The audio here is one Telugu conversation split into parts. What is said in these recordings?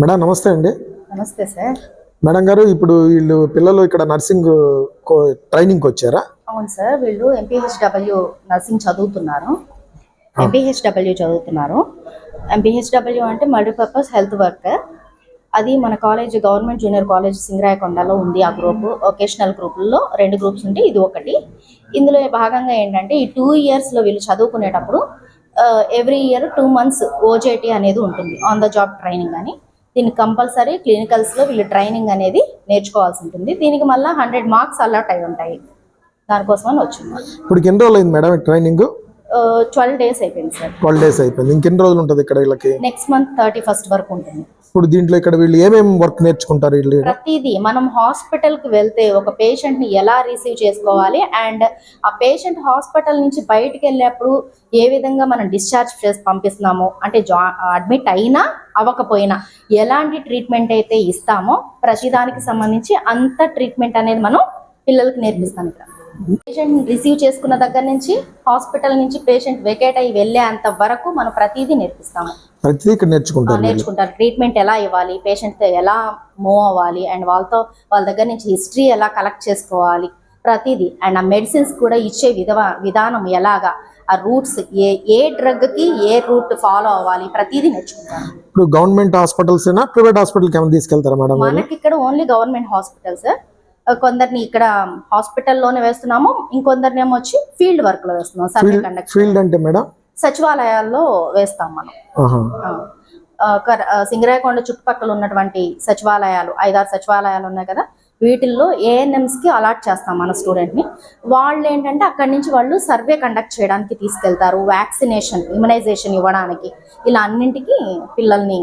మేడం నమస్తే అండి. నమస్తే సార్. మేడం గారు ఇప్పుడు వీళ్ళు పిల్లలు ఇక్కడ నర్సింగ్ ట్రైనింగ్కి వచ్చారా? అవును సార్ వీళ్ళు ఎంపీహెచ్డబ్ల్యూ నర్సింగ్ చదువుతున్నారు. ఎంపీహెచ్డబ్ల్యూ చదువుతున్నారు. ఎంపీహెచ్డబ్ల్యూ అంటే మల్టీపర్పస్ హెల్త్ వర్కర్ అది మన కాలేజ్ గవర్నమెంట్ జూనియర్ కాలేజ్ సింగరాయకొండలో ఉంది ఆ గ్రూప్. ఒకేషనల్ గ్రూపుల్లో రెండు గ్రూప్స్ ఉంటే ఇది ఒకటి. ఇందులో భాగంగా ఏంటంటే ఈ టూ ఇయర్స్లో వీళ్ళు చదువుకునేటప్పుడు every year two months OJT అనేది ఉంటుంది. ఆన్ ద జాబ్ ట్రైనింగ్ అని. దీనికి కంపల్సరీ క్లినికల్స్లో వీళ్ళు ట్రైనింగ్ అనేది నేర్చుకోవాల్సి ఉంటుంది. దీనికి మళ్ళీ హండ్రెడ్ మార్క్స్ అలర్ట్ అయి ఉంటాయి. దానికోసమని వచ్చింది. ఇప్పుడు ఎన్ని రోజులు అయింది మేడం ట్రైనింగ్? ట్వెల్వ్ డేస్ అయిపోయింది సార్. ట్వెల్వ్ డేస్ అయిపోయింది. ఇంకెన్ని రోజులు ఉంటుంది ఇక్కడ వీళ్ళకి? నెక్స్ట్ మంత్ థర్టీ ఫస్ట్ వరకు ఉంటుంది. ఇప్పుడు దీంట్లో ఇక్కడ వీళ్ళు ఏమేమి వర్క్ నేర్చుకుంటారు వీళ్ళు? ప్రతిదీ మనం హాస్పిటల్కి వెళ్తే ఒక పేషెంట్ని ఎలా రిసీవ్ చేసుకోవాలి అండ్ ఆ పేషెంట్ హాస్పిటల్ నుంచి బయటికి వెళ్ళేప్పుడు ఏ విధంగా మనం డిశ్చార్జ్ చేసి పంపిస్తున్నామో? అంటే జా అడ్మిట్ అయినా అవ్వకపోయినా ఎలాంటి ట్రీట్మెంట్ అయితే ఇస్తామో ప్రతిదానికి సంబంధించి అంత ట్రీట్మెంట్ అనేది మనం పిల్లలకి నేర్పిస్తాం ఇక్కడ. పేషెంట్ రిసీవ్ చేసుకున్న దగ్గర నుంచి హాస్పిటల్ నుంచి పేషెంట్ వెకేట్ అయ్యి వెళ్ళేంత వరకు మనం ప్రతిదీ నేర్పిస్తాము. ప్రతిదీ ఇక్కడ నేర్చుకుంటారు ట్రీట్మెంట్ ఎలా ఇవ్వాలి? పేషెంట్ ఎలా మూవ్ అవ్వాలి? అండ్ వాళ్ళతో వాళ్ళ దగ్గర నుంచి హిస్టరీ ఎలా కలెక్ట్ చేసుకోవాలి? ప్రతిదీ. అండ్ ఆ మెడిసిన్స్ కూడా ఇచ్చే విధవ విధానం ఎలాగా? ఆ రూట్స్ ఏ ఏ డ్రగ్కి ఏ రూట్ ఫాలో అవ్వాలి? ప్రతిదీ నేర్చుకుంటారు ఇప్పుడు గవర్నమెంట్ హాస్పిటల్స్ ప్రైవేట్ హాస్పిటల్కి ఏమైనా తీసుకెళ్తారా మేడం మనకి ఇక్కడ ఓన్లీ గవర్నమెంట్ హాస్పిటల్స్ కొందరిని ఇక్కడ హాస్పిటల్లోనే వేస్తున్నాము. ఇంకొందరిని ఏమో వచ్చి ఫీల్డ్ వర్క్లో వేస్తున్నాం సర్వే కండక్ట్ ఫీల్డ్ అంటే మేడం? సచివాలయాల్లో వేస్తాం మనం. సింగరాయకొండ చుట్టుపక్కల ఉన్నటువంటి సచివాలయాలు ఐదారు సచివాలయాలు ఉన్నాయి కదా వీటిల్లో ఏఎన్ఎంస్కి అలాట్ చేస్తాం మన స్టూడెంట్ని వాళ్ళు ఏంటంటే అక్కడి నుంచి వాళ్ళు సర్వే కండక్ట్ చేయడానికి తీసుకెళ్తారు వ్యాక్సినేషన్ ఇమ్యునైజేషన్ ఇవ్వడానికి. ఇలా అన్నింటికి పిల్లల్ని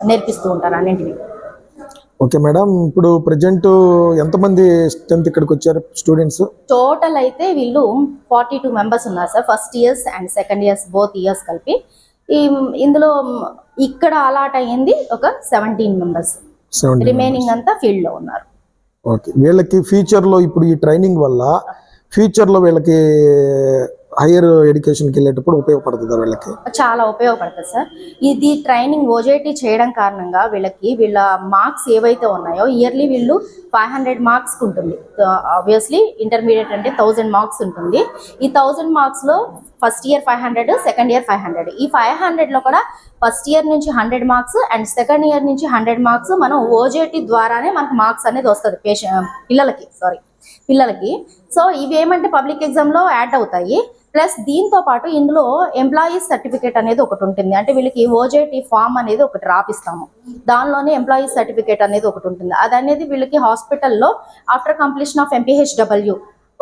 నేర్పిస్తూ ఉంటారు అన్నింటినీ. ఓకే మేడం ఇప్పుడు ప్రజెంట్ ఎంతమంది స్ట్రెంత్ ఇక్కడికి వచ్చారు స్టూడెంట్స్ టోటల్ అయితే వీళ్ళు ఫార్టీ టూ మెంబర్స్ ఉన్నారు sir first years and second years both years కలిపి. ఈ ఇందులో ఇక్కడ అలాట్ అయ్యింది ఒక సెవెంటీన్ మెంబర్స్ రిమైనింగ్ అంతా ఫీల్డ్లో ఉన్నారు. ఓకే వీళ్ళకి ఫ్యూచర్లో ఇప్పుడు ఈ ట్రైనింగ్ వల్ల ఫ్యూచర్లో వీళ్ళకి హైయర్ ఎడ్యుకేషన్కి వెళ్ళేటప్పుడు ఉపయోగపడుతుందా వీళ్ళకి? చాలా ఉపయోగపడుతుంది సార్. ఇది ట్రైనింగ్ ఓజేటీ చేయడం కారణంగా వీళ్ళకి వీళ్ళ మార్క్స్ ఏవైతే ఉన్నాయో ఇయర్లీ వీళ్ళు ఫైవ్ హండ్రెడ్ మార్క్స్ ఉంటుంది. ఆబ్వియస్లీ ఇంటర్మీడియట్ అంటే థౌజండ్ మార్క్స్ ఉంటుంది. ఈ thousand మార్క్స్లో first year five hundred second year five hundred. ఈ ఫైవ్ హండ్రెడ్లో కూడా ఫస్ట్ ఇయర్ నుంచి hundred marks and second year నుంచి హండ్రెడ్ మార్క్స్ మనం ఓజేటీ ద్వారానే మనకు మార్క్స్ అనేది వస్తుంది పేషెంట్ పిల్లలకి సారీ పిల్లలకి. సో ఇవి ఏమంటే పబ్లిక్ ఎగ్జామ్లో యాడ్ అవుతాయి. ప్లస్ దీంతో పాటు ఇందులో ఎంప్లాయీస్ సర్టిఫికేట్ అనేది ఒకటి ఉంటుంది. అంటే వీళ్ళకి ఓజేటీ ఫామ్ అనేది ఒకటి రాపిస్తాము. దానిలోనే ఎంప్లాయీస్ సర్టిఫికేట్ అనేది ఒకటి ఉంటుంది. అది అనేది వీళ్ళకి హాస్పిటల్లో ఆఫ్టర్ కంప్లీషన్ ఆఫ్ ఎంపీహెచ్డబ్ల్యూ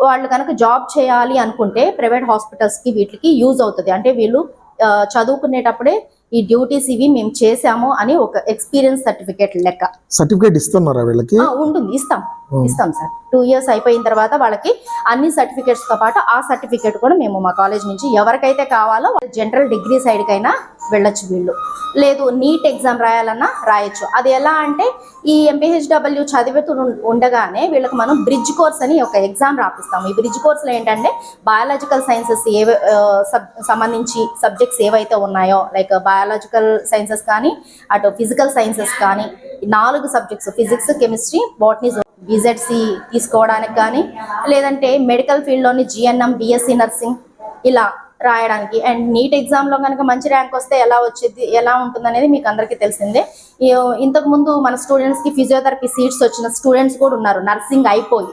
వాళ్ళు కనుక జాబ్ చేయాలి అనుకుంటే ప్రైవేట్ హాస్పిటల్స్కి వీటికి యూజ్ అవుతుంది. అంటే వీళ్ళు చదువుకునేటప్పుడే ఈ డ్యూటీస్ ఇవి మేము చేసాము అని ఒక ఎక్స్పీరియన్స్ సర్టిఫికేట్ లెక్క. సర్టిఫికేట్ ఇస్తున్నారా వీళ్ళకి? ఉంటుంది. ఇస్తాం. ఇస్తాం సార్. టూ ఇయర్స్ అయిపోయిన తర్వాత వాళ్ళకి అన్ని సర్టిఫికేట్స్తో పాటు ఆ సర్టిఫికేట్ కూడా మేము మా కాలేజ్ నుంచి ఎవరికైతే కావాలో జనరల్ డిగ్రీ సైడ్ కైనా వెళ్ళొచ్చు వీళ్ళు. లేదు నీట్ ఎగ్జామ్ రాయాలన్నా రాయొచ్చు. అది ఎలా అంటే ఈ ఎంపీహెచ్డబ్ల్యూ చదువుతూ ఉండగానే వీళ్ళకి మనం బ్రిడ్జ్ కోర్స్ అని ఒక ఎగ్జామ్ రాపిస్తాం ఈ బ్రిడ్జ్ కోర్స్లో ఏంటంటే బయాలజికల్ సైన్సెస్ ఏ సంబంధించి సబ్జెక్ట్స్ ఏవైతే ఉన్నాయో లైక్ బయాలజికల్ సైన్సెస్ కానీ అటు ఫిజికల్ సైన్సెస్ కానీ నాలుగు subjects physics chemistry botany BZC తీసుకోవడానికి కానీ లేదంటే మెడికల్ ఫీల్డ్లోని జిఎన్ఎం బిఎస్సి నర్సింగ్ ఇలా రాయడానికి. అండ్ నీట్ ఎగ్జామ్లో కనుక మంచి ర్యాంక్ వస్తే ఎలా వచ్చేది ఎలా ఉంటుందనేది మీకు అందరికీ తెలిసిందే. ఈ- ఇంతకు ముందు మన స్టూడెంట్స్కి ఫిజియోథెరపీ సీట్స్ వచ్చిన స్టూడెంట్స్ కూడా ఉన్నారు. నర్సింగ్ అయిపోయి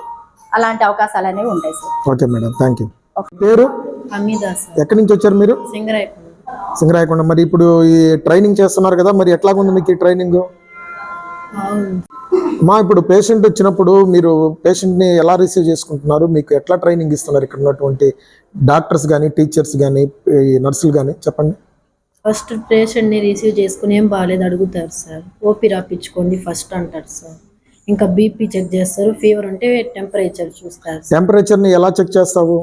అలాంటి అవకాశాలు అనేవి ఉంటాయి sir okay madam. Thank you పేరు? ఎక్కడి నుంచి వచ్చారు మీరు? సింగరాయకొండ సింగరాయకొండ. మరి ఇప్పుడు ఈ ట్రైనింగ్ చేస్తున్నారు కదా మరి ఎట్లాగుంది మీకు ఈ ట్రైనింగ్ మా ఇప్పుడు పేషెంట్ వచ్చినప్పుడు మీరు పేషెంట్ని ఎలా రిసీవ్ చేసుకుంటున్నారు? మీకు ఎట్లా ట్రైనింగ్ ఇస్తున్నారు? ఇక్కడ ఉన్నటువంటి డాక్టర్స్ కానీ టీచర్స్ కానీ ఈ నర్సులు కానీ చెప్పండి. ఫస్ట్ పేషెంట్ని రిసీవ్ చేసుకుని ఏం బాగాలేదు అడుగుతారు సార్. ఓపీ రాపించుకోండి ఫస్ట్ అంటారు సార్. ఇంకా బీపీ చెక్ చేస్తారు. ఫీవర్ ఉంటే టెంపరేచర్ చూస్తారు టెంపరేచర్ని ఎలా చెక్ చేస్తావు?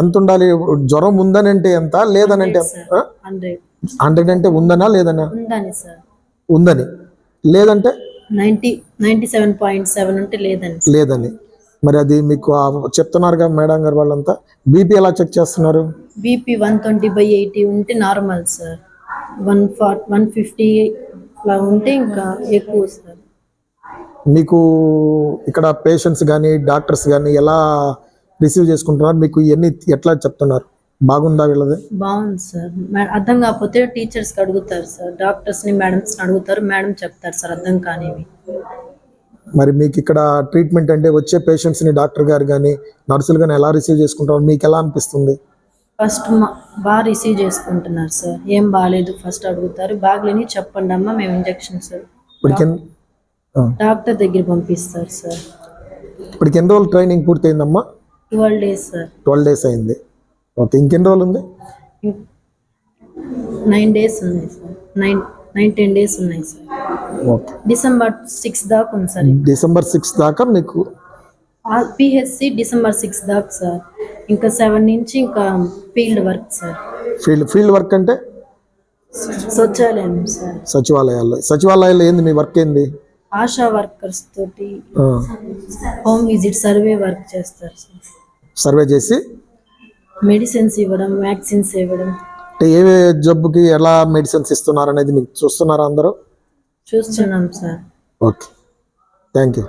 ఎంత ఉండాలి? జ్వరం ఉందని అంటే ఎంత? లేదని అంటే హండ్రెడ్. అంటే ఉందనా లేదనా? ఉందని లేదంటే? లేదని మరి అది మీకు చెప్తున్నారుగా మేడం గారు వాళ్ళంతా. బీపీ ఎలా చెక్ చేస్తున్నారు? BP one twenty by eighty ఉంటే normal sir. One for one fifty అలా ఉంటే ఇంకా ఎక్కువ సార్. మీకు ఇక్కడ పేషెంట్స్ కానీ డాక్టర్స్ కానీ ఎలా రిసీవ్ చేసుకుంటున్నారు. మీకు ఇవన్నీ ఎట్లా చెప్తున్నారు? బాగుందా వీళ్ళది? బాగుంది సార్. అర్థం కాకపోతే టీచర్స్కి అడుగుతారు సార్. డాక్టర్స్ని మేడమ్స్ని అడుగుతారు. మేడం చెప్తారు సార్ అర్థం కానివి. మరి మీకు ఇక్కడ ట్రీట్మెంట్ అంటే వచ్చే పేషెంట్స్ని డాక్టర్ గారు కానీ నర్సులు కానీ ఎలా రిసీవ్ చేసుకుంటారు మీకు ఎలా అనిపిస్తుంది? ఫస్ట్ బాగా రిసీవ్ చేసుకుంటున్నారు సార్. ఏం బాగాలేదు ఫస్ట్ అడుగుతారు. బాగలేని చెప్పండి అమ్మా మేము ఇంజెక్షన్స్ డాక్టర్ దగ్గర పంపిస్తారు సార్. ఇప్పటికి ఎన్ని రోజులు training పూర్తయిందమ్మా? Twelve days sir. Twelve days అయింది. ఓకే ఇంకెన్ని రోజులు ఉంది? నైన్ డేస్ ఉన్నాయి sir. Nine nine ten days ఉన్నాయి సార్. ఓకే. డిసెంబర్ సిక్స్ దాకా ఉంది సార్ డిసెంబర్ సిక్స్ దాకా మీకు? పిహెచ్సి డిసెంబర్ సిక్స్ దాకా సార్. ఇంకా సెవెన్ నుంచి ఇంకా field work sir. Field field work అంటే? శౌచాలయం సార్. సచివాలయాల్లో. సచివాలయాల్లో ఏంది? మీ వర్క్ ఏంది? ఆశా వర్కర్స్ తోటి హోమ్ విజిట్ సర్వే వర్క్ చేస్తారు సార్. సర్వే చేసి మెడిసిన్స్ ఇవ్వడం వ్యాక్సిన్స్ ఇవ్వడం. అంటే ఏ ఏ జబ్బుకి ఎలా మెడిసిన్స్ ఇస్తున్నారు అనేది మీకు చూస్తున్నారా అందరూ? చూస్తున్నాం సార్. ఓకే. Thank you.